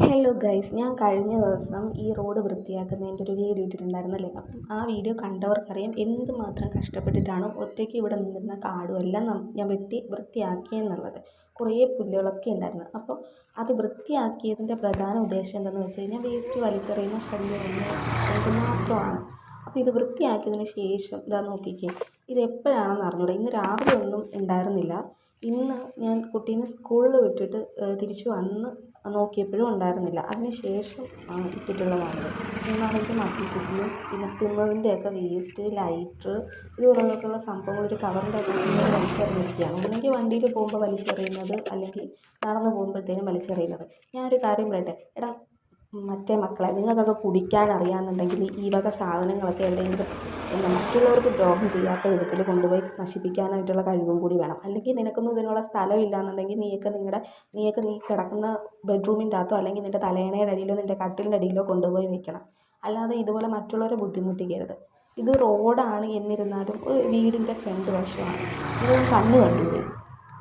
Hello guys ഞാൻ കഴിഞ്ഞ ദിവസം ഈ റോഡ് വൃത്തിയാക്കുന്നതിന്റെ ഒരു വീഡിയോ ഇട്ടിട്ടുണ്ടായിരുന്നല്ലേ? അപ്പം ആ വീഡിയോ കണ്ടവർക്കറിയാം എന്തുമാത്രം കഷ്ടപ്പെട്ടിട്ടാണ് ഒറ്റയ്ക്ക് ഇവിടെ നിന്നിരുന്ന കാടും എല്ലാം ഞാൻ വെട്ടി വൃത്തിയാക്കിയെന്നുള്ളത് കുറേ പുല്ലുകളൊക്കെ ഉണ്ടായിരുന്നു. അപ്പോൾ അത് വൃത്തിയാക്കിയതിന്റെ പ്രധാന ഉദ്ദേശം എന്താണെന്ന് വെച്ച് കഴിഞ്ഞാൽ വേസ്റ്റ് വലിച്ചെറിയുന്ന ശല്യം എന്തുമാത്രമാണ് അപ്പോൾ ഇത് വൃത്തിയാക്കിയതിന് ശേഷം ഇതാ നോക്കിക്കേ. ഇത് എപ്പോഴാണെന്ന് അറിഞ്ഞൂടാ. ഇന്ന് രാവിലെ ഒന്നും ഉണ്ടായിരുന്നില്ല. ഇന്ന് ഞാൻ കുട്ടീനെ സ്കൂളിൽ വിട്ടിട്ട് തിരിച്ച് വന്ന് നോക്കിയപ്പോഴും ഉണ്ടായിരുന്നില്ല. അതിന് ശേഷം ഇട്ടിട്ടുള്ളതാണിത് ഇന്നാണെങ്കിൽ കുട്ടിയും പിന്നെ തിന്നതിന്റെയൊക്കെ വേസ്റ്റ് ലൈറ്റർ ഇതുപോലെയൊക്കെയുള്ള സംഭവങ്ങൾ ഒരു കവറിന്റെ അകത്ത് വലിച്ചെറിഞ്ഞിരിക്കുകയാണ്. ഒന്നെങ്കിൽ വണ്ടിയിൽ പോകുമ്പോൾ വലിച്ചെറിയുന്നത് അല്ലെങ്കിൽ നടന്ന് പോകുമ്പോഴത്തേനും വലിച്ചെറിയുന്നത്. ഞാനൊരു കാര്യം പറയട്ടെ. എടാ മറ്റേ മക്കളെ നിങ്ങൾക്കൊക്കെ കുടിക്കാൻ അറിയാമെന്നുണ്ടെങ്കിൽ ഈ വക സാധനങ്ങളൊക്കെ എവിടെയെങ്കിലും മറ്റുള്ളവർക്ക് ദ്രോഹം ചെയ്യാത്ത വിധത്തിൽ കൊണ്ടുപോയി നശിപ്പിക്കാനായിട്ടുള്ള കഴിവും കൂടി വേണം. അല്ലെങ്കിൽ നിനക്കൊന്നും ഇതിനുള്ള സ്ഥലമില്ല എന്നുണ്ടെങ്കിൽ നീയൊക്കെ നിങ്ങളുടെ നീയൊക്കെ നീ കിടക്കുന്ന ബെഡ്റൂമിന്റെ അകത്തോ അല്ലെങ്കിൽ നിന്റെ തലയണയുടെ അടിയിലോ നിന്റെ കട്ടിലിന്റെ അടിയിലോ കൊണ്ടുപോയി വെക്കണം. അല്ലാതെ ഇതുപോലെ മറ്റുള്ളവരെ ബുദ്ധിമുട്ടിക്കരുത്. ഇത് റോഡാണ് എന്നിരുന്നാലും ഒരു വീടിന്റെ ഫ്രണ്ട് വശമാണ്. ഇത് കണ്ണ് കണ്ടുപോയി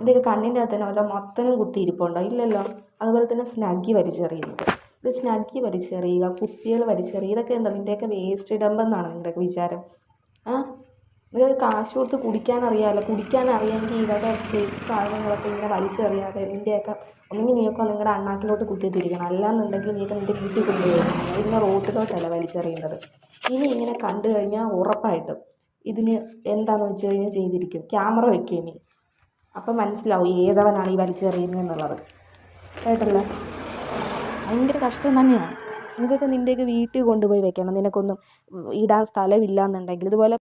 ഇതിന്റെ കണ്ണിന്റെ അകത്ത് തന്നെ വല്ല മൊത്തനും കുത്തിയിരിപ്പുണ്ടോ? ഇല്ലല്ലോ. അതുപോലെ തന്നെ സ്നഗ്ഗി വലിച്ചെറിയുന്നത്. ഇത് സ്നഗ്ഗി വലിച്ചെറിയുക കുപ്പികൾ വലിച്ചെറിയുക ഇതൊക്കെ എന്താ നിന്റെയൊക്കെ വേസ്റ്റ് ഡമ്പെന്നാണ് നിന്റെയൊക്കെ വിചാരം? ആ? നിങ്ങൾ കാശ് കൊടുത്ത് കുടിക്കാൻ അറിയാമല്ലോ കുടിക്കാൻ അറിയാമെങ്കിൽ ഇതൊക്കെ വേസ്റ്റ് സാധനങ്ങളൊക്കെ ഇങ്ങനെ വലിച്ചെറിയാതെ നിന്റെയൊക്കെ ഒന്നെങ്കിൽ നീയൊക്കെ നിങ്ങളുടെ അണ്ണാക്കിലോട്ട് കുത്തിയിട്ടിരിക്കണം അല്ലാന്നുണ്ടെങ്കിൽ നീയൊക്കെ നിന്റെ വീട്ടിൽ കൊണ്ടുപോയി ഇങ്ങനെ റോട്ടിലോട്ടല്ല വലിച്ചെറിയേണ്ടത് ഇനി ഇങ്ങനെ കണ്ടു കഴിഞ്ഞാൽ ഉറപ്പായിട്ടും ഇതിന് എന്താണെന്ന് വെച്ച് കഴിഞ്ഞാൽ ചെയ്തിരിക്കും. ക്യാമറ വയ്ക്കും ഇനി. അപ്പം മനസ്സിലാവും ഏതവനാണ് ഈ വലിച്ചെറിയുന്നത് എന്നുള്ളത് കേട്ടല്ലോ? ഭയങ്കര കഷ്ടം തന്നെയാണ്. നിനക്കൊക്കെ നിന്റെയൊക്കെ വീട്ടിൽ കൊണ്ടുപോയി വെക്കണം. നിനക്കൊന്നും ഇടാൻ സ്ഥലമില്ല എന്നുണ്ടെങ്കിൽ ഇതുപോലെ